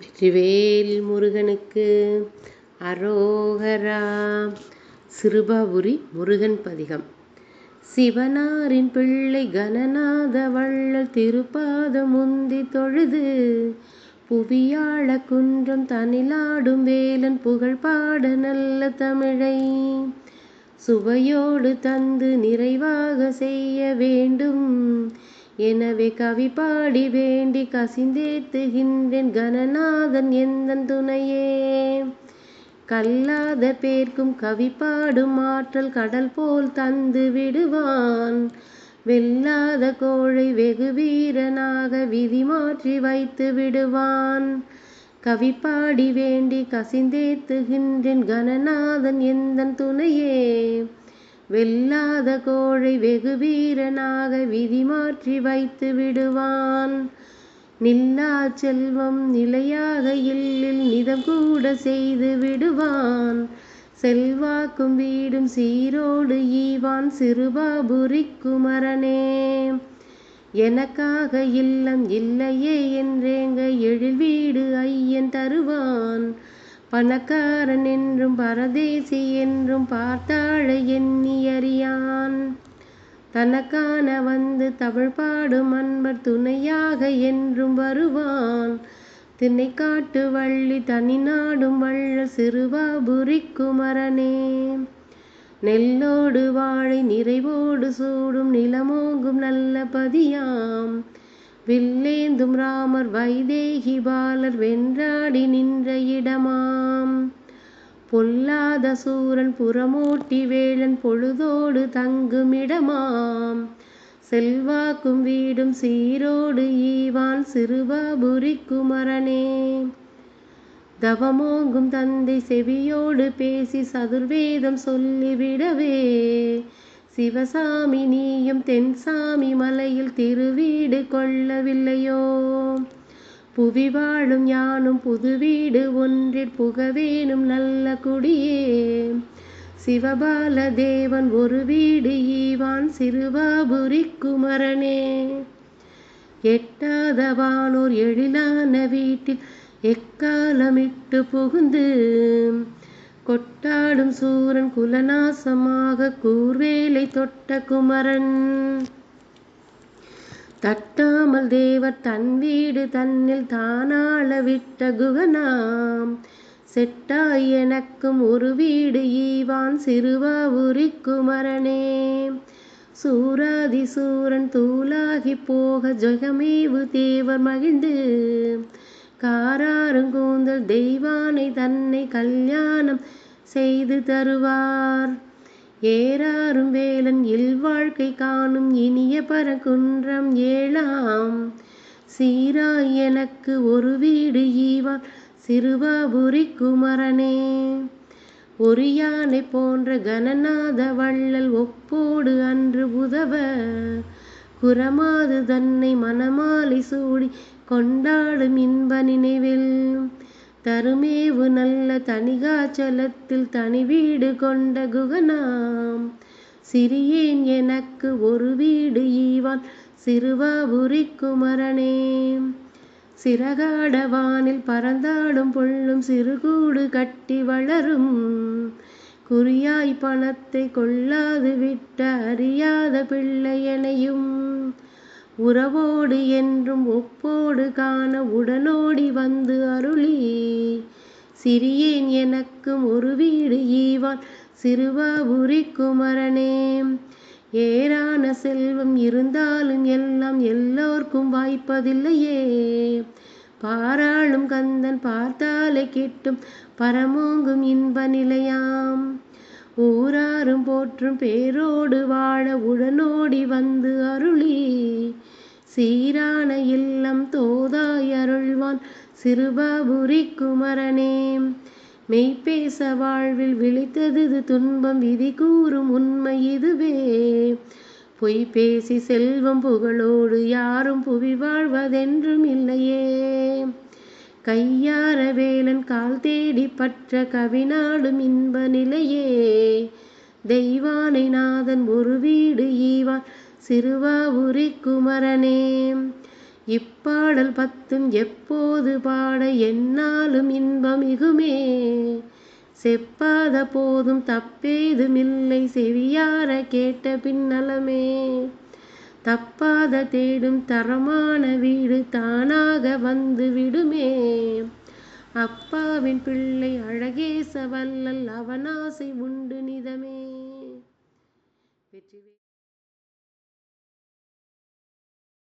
வெற்றிவேல் முருகனுக்கு. அரோகரா. சிறுபாபுரி முருகன் பதிகம். சிவனாரின் பிள்ளை கணநாத வள்ளல் திருப்பாதம் முந்தி தொழுது. புவியாழ குன்றம் தனிலாடும் வேலன் புகழ் பாட நல்ல தமிழை. சுவையோடு தந்து நிறைவாக செய்ய வேண்டும். எனவே கவி பாடி வேண்டி கசிந்தேத்துகின்றேன் கணநாதன் எந்தன் துணையே? கல்லாத பேர்க்கும் கவி பாடும் ஆற்றல் கடல் போல் தந்து விடுவான். வெல்லாத கோழை வெகு வீரனாக விதி மாற்றி வைத்து விடுவான். கவி பாடி வேண்டி கசிந்தேத்துகின்றேன் கணநாதன் எந்தன் துணையே? வெல்லாத கோழை வெகு வீரனாக விதி மாற்றி வைத்து விடுவான். நில்லா செல்வம் நிலையாக இல்லில் நிதம் கூட செய்து விடுவான். செல்வாக்கும் வீடும் சீரோடு ஈவான் சிறுபாபுரி குமரனே எனக்காக இல்லம் இல்லையே என்றேங்க எழில் வீடு ஐயன் தருவான். பணக்காரன் என்றும் பரதேசி என்றும் பார்த்தாழ எண்ணியறியான் தனக்கான வந்து தமிழ் பாடும் அன்பர் துணையாக என்றும் வருவான். திண்ணை காட்டு வள்ளி தனி நாடும் வள்ள சிறுவாபுரி குமரனே. நெல்லோடு வாழை நிறைவோடு சூடும் நிலமோங்கும் நல்ல பதியாம். வில்லேந்தும் ராமர் வைதேகி பாலர் வென்றாடி நின்ற இடமாம். பொல்லாத சூரன் புறமூட்டி வேளன் பொழுதோடு தங்குமிடமாம் செல்வாக்கும் வீடும் சீரோடு ஈவான் சிறுபாபுரி குமரனே தவமோங்கும் தந்தை செவியோடு பேசி சதுர்வேதம் சொல்லிவிடவே. சிவசாமி நீயும் தென்சாமி மலையில் திருவீடு கொள்ளவில்லையோ? புவி வாழும் யானும் புது வீடு ஒன்றில் புகவேனும் நல்ல குடியே. சிவபால தேவன் ஒரு வீடு ஈவான் சிறுவாபுரி குமரனே எட்டாதவானோர் எழிலான வீட்டில் எக்காலமிட்டு புகுந்து கொட்டாடும் சூரன் குலநாசமாக கூர்வேலை தொட்ட குமரன். தட்டாமல் தேவர் தன் வீடு தன்னில் தானாள விட்ட குகனாம். செட்டாய் எனக்கும் ஒரு வீடு ஈவான் சிறுவாவுரி குமரனே. சூராதி சூரன் தூளாகி போக ஜெகமேவு தேவர் மகிழ்ந்து. காராருங்கூந்தல் தெய்வானை தன்னை கல்யாணம் செய்து தருவார். ஏறாரும் வேலன் இல்வாழ்க்கை காணும் இனிய பரகுன்றம் ஏழாம். சீராய் எனக்கு ஒரு வீடு ஈவான் சிறுவாபுரி குமரனே. ஒரு யானை போன்ற கணநாத வள்ளல் ஒப்போடு அன்று உதவ குரமாது தன்னை மணமாலை சூடி கொண்டாடும் இன்ப நினைவில் தருமேவு நல்ல தனிகாச்சலத்தில் தனி வீடு கொண்ட குகனாம். சிறியேன் எனக்கு ஒரு வீடு ஈவான் சிறுவாபுரி குமரனே. சிறகாட வானில் பறந்தாடும் பொள்ளும் சிறுகூடு கட்டி வளரும். குறியாய் பணத்தை கொள்ளாது விட்ட அறியாத பிள்ளையனையும் உறவோடு என்றும் ஒப்போடு காண உடனோடி வந்து அருளி சிறியேன் எனக்கும் ஒரு வீடு ஈவான் சிறுவாபுரி குமரனே. ஏரான செல்வம் இருந்தாலும் எல்லாம் எல்லோர்க்கும் வாய்ப்பதில்லையே. பாராளும் கந்தன் பார்த்தாலே கிட்டும் பரமோங்கும் இன்ப நிலையாம். ஊராரும் போற்றும் பேரோடு வாழ உடனோடி வந்து அருளி. சீரான இல்லம் தோதாய் அருள்வான் சிறுபாபுரி குமரனே. மெய்ப்பேச வாழ்வில் விழித்தது துன்பம் விதி கூறும் உண்மை இதுவே. பொய் பேசி செல்வம் புகழோடு யாரும் புவி வாழ்வதென்றும் இல்லையே. கையார வேலன் கால் தேடி பற்ற கவினாடும் இன்ப நிலையே. தெய்வானை நாதன் ஒரு வீடு ஈவான் சிறுவாபுரி குமரனே. இப்பாடல் பத்தும் எப்போது பாட என்னாலும் இன்பமிகுமே செப்பாத போதும் தப்பேதுமில்லை செவியார கேட்ட பின்னலமே. தப்பாத தேடும் தரமான வீடு தானாக வந்து விடுமே. அப்பாவின் பிள்ளை அழகேச வல்லல் அவனாசை உண்டு நிதமே. வெற்றி